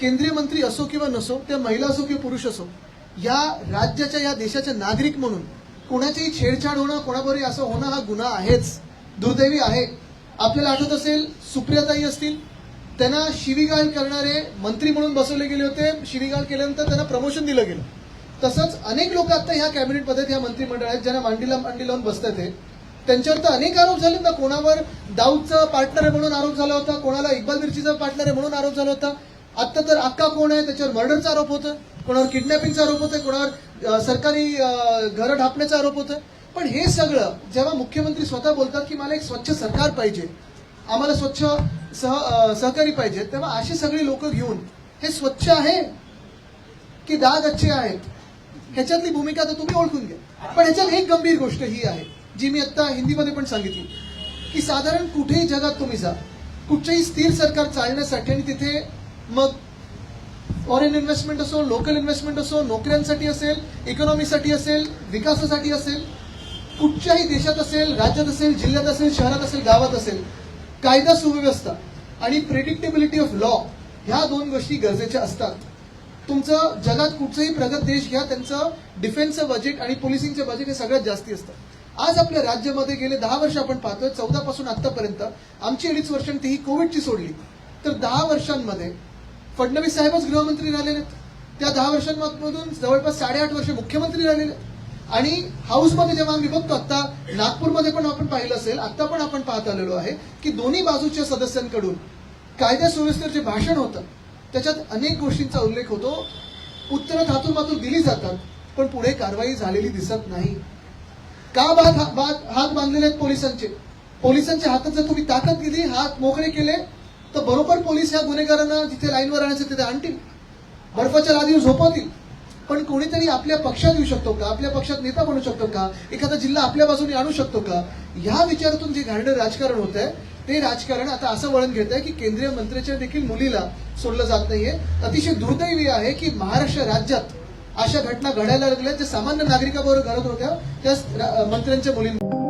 केंद्रीय मंत्री असो किंवा नसो त्या महिला असो किंवा पुरुष असो या राज्याच्या या देशाच्या नागरिक म्हणून कोणाचीही छेडछाड होणं कोणाबरोबर असं होणं हा गुन्हा आहेच. दुर्दैवी आहे. आपल्याला आठवत असेल सुप्रियाताई असतील त्यांना शिवीगाळ करणारे मंत्री म्हणून बसवले गेले होते. शिवीगाळ केल्यानंतर त्यांना प्रमोशन दिलं गेलं. तसंच अनेक लोक आता ह्या कॅबिनेटमध्ये ह्या मंत्रिमंडळ आहेत ज्यांना मांडीला मांडी लावून बसतात ते त्यांच्यावर तर अनेक आरोप झाले ना कोणावर दाऊदचा पार्टनर म्हणून आरोप झाला होता कोणाला इक्बाल मिर्चीचा पार्टनर म्हणून आरोप झाला होता. आता तर अक्का कोण आहे त्याच्यावर मर्डरचा आरोप होतं कोणावर किडनॅपिंगचा आरोप होतं कोणावर सरकारी घरं ढापण्याचा आरोप होतं पण हे सगळं जेव्हा मुख्यमंत्री स्वतः बोलतात की मला एक स्वच्छ सरकार पाहिजे आम्हाला स्वच्छ सह सहकारी पाहिजे तेव्हा अशी सगळी लोक घेऊन हे स्वच्छ आहे की दाग अच्छे आहेत? ह्याच्यातली भूमिका तर तुम्ही ओळखून घ्या. पण ह्याच्यात एक गंभीर गोष्ट ही आहे जी मी आता हिंदीमध्ये पण सांगितली की साधारण कुठेही जगात तुम्ही जा कुठचंही स्थिर सरकार चालण्यासाठी आणि तिथे मग फॉरेन इन्व्हेस्टमेंट असो लोकल इन्व्हेस्टमेंट असो नोकऱ्यांसाठी असेल इकॉनॉमीसाठी असेल विकासासाठी असेल कुठच्याही देशात असेल राज्यात असेल जिल्ह्यात असेल शहरात असेल गावात असेल कायदा सुव्यवस्था आणि प्रेडिक्टेबिलिटी ऑफ लॉ ह्या दोन गोष्टी गरजेच्या असतात. तुमचं जगात कुठचंही प्रगत देश घ्या त्यांचं डिफेन्सचं बजेट आणि पोलिसिंगचं बजेट हे सगळ्यात जास्ती असतं. आज आपल्या राज्यामध्ये गेले दहा वर्ष आपण पाहतोय चौदा पासून आतापर्यंत आमची अडीच वर्ष ती ही कोविडची सोडली. तर दहा वर्षांमध्ये फडणवीस साहेबच गृहमंत्री राहिलेले आहेत. त्या दहा वर्षांमधून जवळपास साडेआठ वर्ष मुख्यमंत्री राहिलेले आणि हाऊसमध्ये जेव्हा आम्ही बघतो आता नागपूरमध्ये पण आपण पाहिलं असेल आता पण आपण पाहत आलेलो आहे की दोन्ही बाजूच्या सदस्यांकडून कायदा सुव्यवस्थेवर जे भाषण होतं. त्याच्यात अनेक गोष्टींचा उल्लेख होतो. उत्तरं हातून मातून दिली जातात पण पुढे कारवाई झालेली दिसत नाही. का बात हात बांधलेले आहेत पोलिसांचे? पोलिसांच्या हातात जर तुम्ही ताकद दिली हात मोकळे केले तर बरोबर पोलीस ह्या गुन्हेगारांना जिथे लाईनवर आणायचं तिथे आणतील. बर्फाच्या लादीवर झोपवतील. पण कोणीतरी आपल्या पक्षात येऊ शकतो का? आपल्या पक्षात नेता बनू शकतो का? एखादा जिल्हा आपल्या बाजूने आणू शकतो का? ह्या विचारातून जे घाणेरडं राजकारण होत आहे ते राजकारण आता असं वळण घेत आहे की केंद्रीय मंत्र्याच्या देखील मुलीला सोडलं जात नाहीये. अतिशय दुर्दैवी आहे की महाराष्ट्र राज्यात अशा घटना घडायला लागल्या ज्या सामान्य नागरिकाबरोबर घडत होत्या त्या मंत्र्यांच्या मुलींना